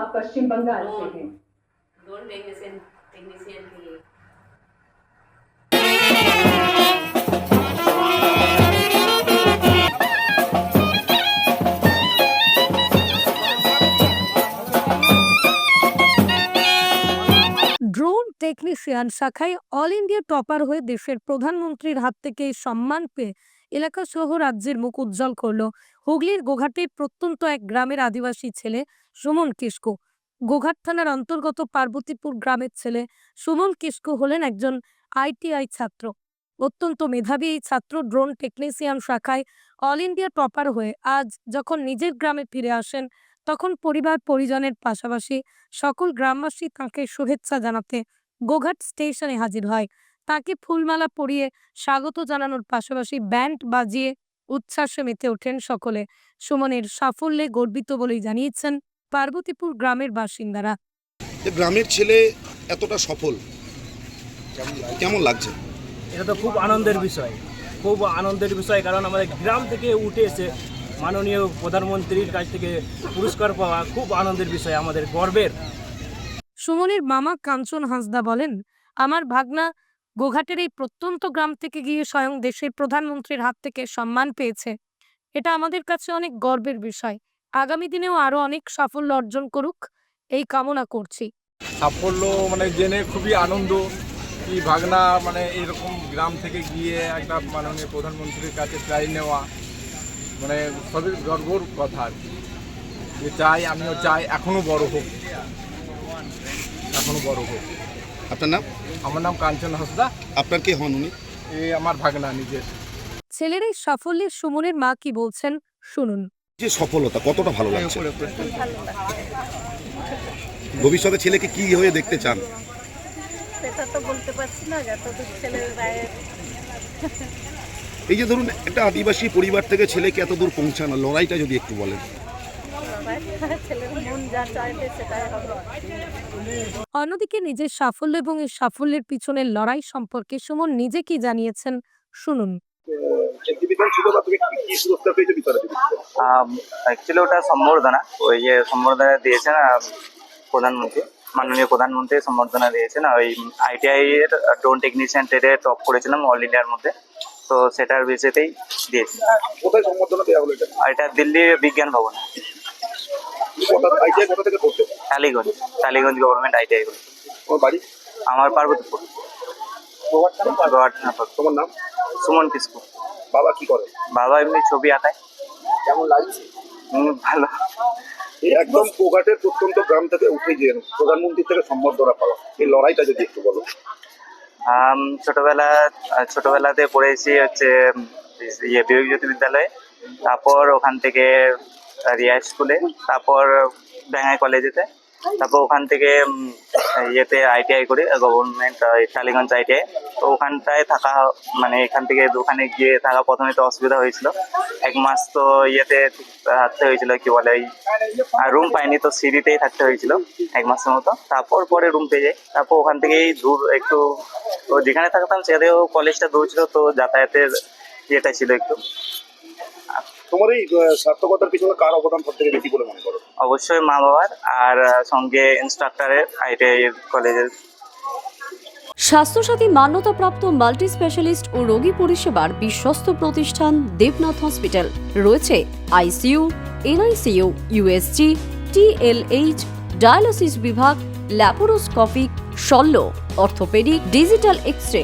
आप पश्चिम बंगाल से हैं ड्रोन टेक्नीशियन टेक्नीशियन के लिए ড্রোন টেকনিশিয়ান শাখায় অল ইন্ডিয়া টপার হয়ে দেশের প্রধানমন্ত্রীর হাত থেকে এই সম্মান পেয়ে এলাকা সহ রাজ্যের মুখ উজ্জ্বল করল। হুগলির গোঘাটের প্রত্যন্ত এক গ্রামের আদিবাসী ছেলে সুমন কিস্কু গোঘাট থানার অন্তর্গত পার্বতীপুর গ্রামের ছেলে সুমন কিস্কু হলেন একজন আইটিআই ছাত্র। অত্যন্ত মেধাবী এই ছাত্র ড্রোন টেকনিশিয়ান শাখায় অল ইন্ডিয়া টপার হয়ে আজ যখন নিজের গ্রামে ফিরে আসেন, তখন পরিবার পরিজনের পাশাপাশি সকল গ্রামবাসী তাঁকে শুভেচ্ছা জানাতে গোঘাট স্টেশনে হাজির হয়। তাকে ফুলমালা পরিয়ে স্বাগত জানানোর পাশাপাশি ব্যান্ড বাজিয়ে উচ্ছ্বাসে মেতে ওঠেন সকলে। সুমনের সাফল্যে গর্বিত বলেই জানিয়েছেন পার্বতীপুর গ্রামের বাসিন্দারা। গ্রামের ছেলে এতটা সফল। কেমন লাগছে? এটা তো খুব আনন্দের বিষয়। খুব আনন্দের বিষয় কারণ আমাদের গ্রাম থেকে উঠে এসে মাননীয় প্রধানমন্ত্রীর কাছ থেকে পুরস্কার পাওয়া খুব আনন্দের বিষয় আমাদের গর্বের। সুমনের মামা কাঞ্চন হাঁসদা বলেন আমার ভাগনা গোঘাটের এই প্রত্যন্ত গ্রাম থেকে গিয়ে স্বয়ং দেশের প্রধানমন্ত্রীর হাত থেকে সম্মান পেয়েছে, এটা আমাদের কাছে অনেক গর্বের বিষয়। আগামী দিনেও আরও অনেক সাফল্য অর্জন করুক, এই কামনা করছি। সাফল্য মানে জেনে খুবই আনন্দ কি ভাগনা মানে এরকম গ্রাম থেকে গিয়ে একটা মাননীয় প্রধানমন্ত্রীর কাছে প্রাইজ নেওয়া মানে সবই গর্বর কথা আর কি। যে চাই, আমিও চাই, এখনও বড় হোক। এখনও বড় হোক। আপনার নাম? আমার নাম কাঞ্চন হাসদা। আপনার কে হন উনি? এই আমার ভাগনা নিজের। ছেলের এই সাফল্যে সুমনের মা কি বলছেন শুনুন। যে সফলতা কতটা ভালো লাগছে? ভবিষ্যতে ছেলেকে কি হয়ে দেখতে চান? সেটা তো বলতে পারছি না যতদূর ছেলের রায়ের এই যে ধরুন একটা আদিবাসী পরিবার থেকে ছেলেকে এত দূর পৌঁছানো লড়াইটা যদি একটু বলেন। অন্যদিকে নিজের সাফল্য এবং এই সাফল্যের পিছনের লড়াই সম্পর্কে সুমন নিজে কি জানিয়েছেন শুনুন। অ্যাকচুয়ালি ওটা সম্বর্ধনা ওই যে সম্বর্ধনা দিয়েছেন প্রধানমন্ত্রী মাননীয় প্রধানমন্ত্রী সম্বর্ধনা দিয়েছেন ওই আইটিআই এর ড্রোন টেকনিশিয়ান ট্রেডে টপ করেছিলাম অল ইন্ডিয়ার মধ্যে তো সেটার বিষয়তেই দিয়েছি। কোথায় সম্বর্ধনা দেওয়া হলো এটা? দিল্লি বিজ্ঞান ভবন। আইটিআই কোথা থেকে পড়তে টালিগঞ্জ টালিগঞ্জ গভর্নমেন্ট আইটিআই তোমার বাড়ি? আমার পার্বতীপুর। গোয়াট তোমার নাম? সুমন কিসকু। বাবা কি করে? বাবা এমনি ছবি আঁকায়। কেমন লাগছে? ভালো। এই একদম কোঘাটের প্রত্যন্ত গ্রাম থেকে উঠে গিয়ে প্রধানমন্ত্রী থেকে সম্বর্ধনা পাওয়া। এই লড়াইটা যদি একটু বলো। ছোটবেলা ছোটবেলাতে পড়েছি হচ্ছে ইয়ে বিবেক জ্যোতি বিদ্যালয়ে। তারপর ওখান থেকে রিয়া স্কুলে, তারপর ব্যাঙ্গাই কলেজেতে, তারপর ওখান থেকে ইয়েতে আইটিআই করি, গভর্নমেন্ট টালিগঞ্জ আইটিআই তো ওখানটায় থাকা মানে এখান থেকে ওখানে গিয়ে থাকা প্রথমে তো অসুবিধা হয়েছিল। এক মাস তো ইয়েতে থাকতে হয়েছিল, কি বলে, ওই রুম পাইনি তো সিঁড়িতেই থাকতে হয়েছিল, এক মাসের মতো। তারপর পরে রুম পেয়ে যাই। তারপর ওখান থেকেই দূর একটু, তো যেখানে থাকতাম সেখানেও কলেজটা দূর ছিল, তো যাতায়াতের ইয়েটা ছিল একটু। তোমার এই সার্থকতার পিছনে কার অবদান সব থেকে বেশি বলে মনে করো? অবশ্যই মা বাবার আর সঙ্গে ইনস্ট্রাক্টরের আইটিআই কলেজের। স্বাস্থ্যসাথী মান্যতাপ্রাপ্ত মাল্টি স্পেশালিস্ট ও রোগী পরিষেবার বিশ্বস্ত প্রতিষ্ঠান দেবনাথ হসপিটাল। রয়েছে ICU NICU USG TLH dialysis বিভাগ ল্যাপারোস্কোপিক শল্য অর্থোপেডিক ডিজিটাল এক্স রে